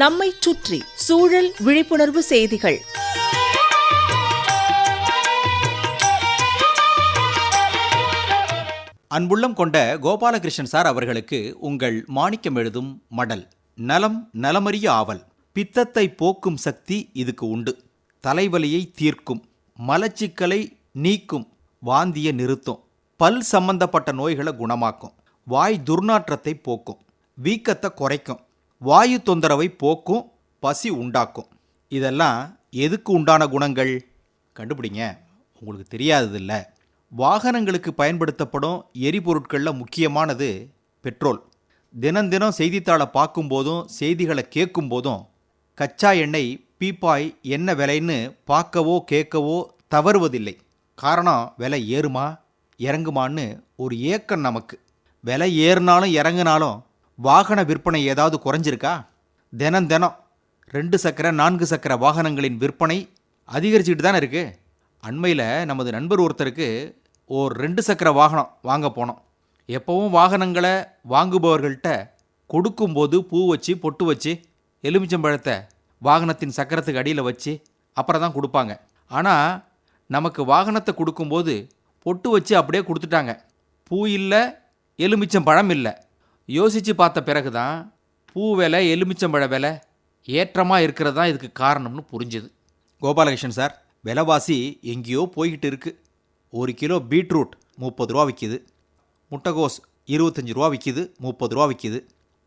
நம்மைச் சுற்றி சூழல் விழிப்புணர்வு செய்திகள். அன்புள்ளம் கொண்ட கோபாலகிருஷ்ணன் சார் அவர்களுக்கு உங்கள் மாணிக்கம் எழுதும் மடல் நலம் நலமறிய ஆவல். பித்தத்தை போக்கும் சக்தி இதுக்கு உண்டு. தலைவலியை தீர்க்கும் மலச்சிக்கலை நீக்கும் வாந்திய நிறுத்தும் பல் சம்பந்தப்பட்ட நோய்களை குணமாக்கும் வாய் துர்நாற்றத்தை போக்கும் வீக்கத்தை குறைக்கும் வாயு தொந்தரவை போக்கும் பசி உண்டாக்கும். இதெல்லாம் எதுக்கு உண்டான குணங்கள்? கண்டுபிடிங்க. உங்களுக்கு தெரியாததில்ல. வாகனங்களுக்கு பயன்படுத்தப்படும் எரிபொருட்களில் முக்கியமானது பெட்ரோல். தினம் தினம் செய்தித்தாளை பார்க்கும்போதும் செய்திகளை கேட்கும்போதும் கச்சா எண்ணெய் பீப்பாய் என்ன விலைன்னு பார்க்கவோ கேட்கவோ தவறுவதில்லை. காரணம் விலை ஏறுமா? இறங்குமான்னு ஒரு ஏக்கம் நமக்கு. விலை ஏறினாலும் இறங்குனாலும் வாகன விற்பனை ஏதாவது குறைஞ்சிருக்கா? தினம் தினம் ரெண்டு சக்கர நான்கு சக்கர வாகனங்களின் விற்பனை அதிகரிச்சுக்கிட்டு தானே இருக்குது அண்மையில் நமது நண்பர் ஒருத்தருக்கு ஓர் ரெண்டு சக்கர வாகனம் வாங்க போனோம். எப்போவும் வாகனங்களை வாங்குபவர்கள்ட்ட கொடுக்கும்போது பூ வச்சு பொட்டு வச்சு எலுமிச்சம்பழத்தை வாகனத்தின் சக்கரத்துக்கு அடியில் வச்சு அப்புறம் தான் கொடுப்பாங்க. ஆனால் நமக்கு வாகனத்தை கொடுக்கும்போது பொட்டு வச்சு அப்படியே கொடுத்துட்டாங்க. பூ இல்லை எலுமிச்சம் பழம் இல்லை. யோசித்து பார்த்த பிறகு தான் பூ விலை எலுமிச்சம்பழ விலை ஏற்றமாக இருக்கிறது தான் இதுக்கு காரணம்னு புரிஞ்சுது. கோபாலகிருஷ்ணன் சார் விலைவாசி எங்கேயோ போய்கிட்டு இருக்குது ஒரு கிலோ பீட்ரூட் முப்பது ரூபா விற்கிது முட்டைகோஸ் இருபத்தஞ்சி ரூபா விற்கிது முப்பது ரூபா விற்கிது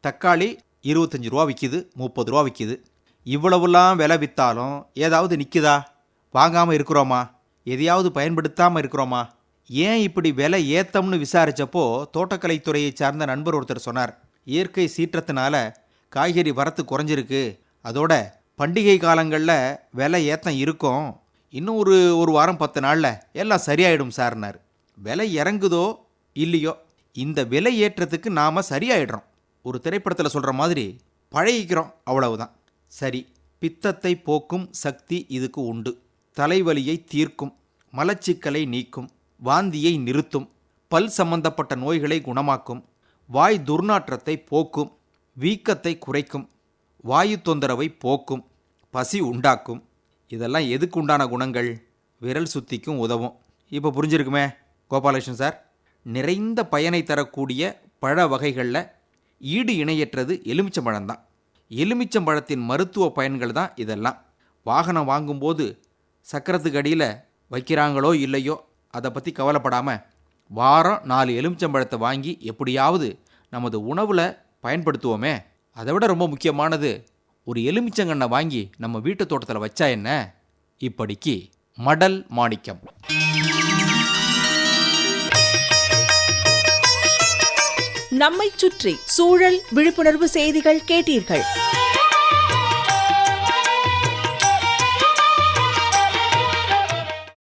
தக்காளி இருபத்தஞ்சி ரூபா விற்கிது முப்பது ரூபா விற்கிது இவ்வளவுலாம் விலை விற்றாலும் ஏதாவது நிற்குதா வாங்காமல் இருக்கிறோமா? எதையாவது பயன்படுத்தாமல் இருக்கிறோமா? ஏன் இப்படி விலை ஏத்தம்னு விசாரிச்சப்போ தோட்டக்கலைத்துறையை சார்ந்த நண்பர் ஒருத்தர் சொன்னார். இயற்கை சீற்றத்தினால காய்கறி வரத்து குறைஞ்சிருக்கு. அதோட பண்டிகை காலங்களில் விலை ஏத்தம் இருக்கும். இன்னும் ஒரு ஒரு வாரம் பத்து நாளில் எல்லாம் சரியாயிடும் சார்னார். விலை இறங்குதோ இல்லையோ இந்த விலை ஏற்றத்துக்கு நாம் சரியாயிடுறோம். ஒரு திரைப்படத்தில் சொல்கிற மாதிரி பழகிக்கிறோம் அவ்வளவுதான். சரி பித்தத்தை போக்கும் சக்தி இதுக்கு உண்டு. தலைவலியை தீர்க்கும். மலச்சிக்கலை நீக்கும். வாந்தியை நிறுத்தும் பல் சம்பந்தப்பட்ட நோய்களை குணமாக்கும் வாய் துர்நாற்றத்தை போக்கும் வீக்கத்தை குறைக்கும் வாயு தொந்தரவை போக்கும் பசி உண்டாக்கும். இதெல்லாம் எதுக்கு உண்டான குணங்கள்? விரல் சுத்திக்கும் உதவும். இப்போ புரிஞ்சிருக்குமே? கோபாலகிருஷ்ணன் சார் நிறைந்த பயனை தரக்கூடிய பழ வகைகளில் ஈடு இணையற்றது எலுமிச்சம்பழம் தான். எலுமிச்சம்பழத்தின் மருத்துவ பயன்கள் தான் இதெல்லாம். வாகனம் வாங்கும்போது சக்கரத்துக்கு அடியில் வைக்கிறாங்களோ இல்லையோ அதை பற்றி கவலைப்படாமல் வாரம் நாலு எலுமிச்சம்பழத்தை வாங்கி எப்படியாவது நமது உணவில் பயன்படுத்துவோமே. அதை விட ரொம்ப முக்கியமானது ஒரு எலுமிச்சங்கண்ணை வாங்கி நம்ம வீட்டு தோட்டத்தில் வச்சா என்ன? இப்படிக்கு மடல் மாணிக்கம். நம்மை சுற்றி சூழல் விழிப்புணர்வு செய்திகள் கேட்டீர்கள்.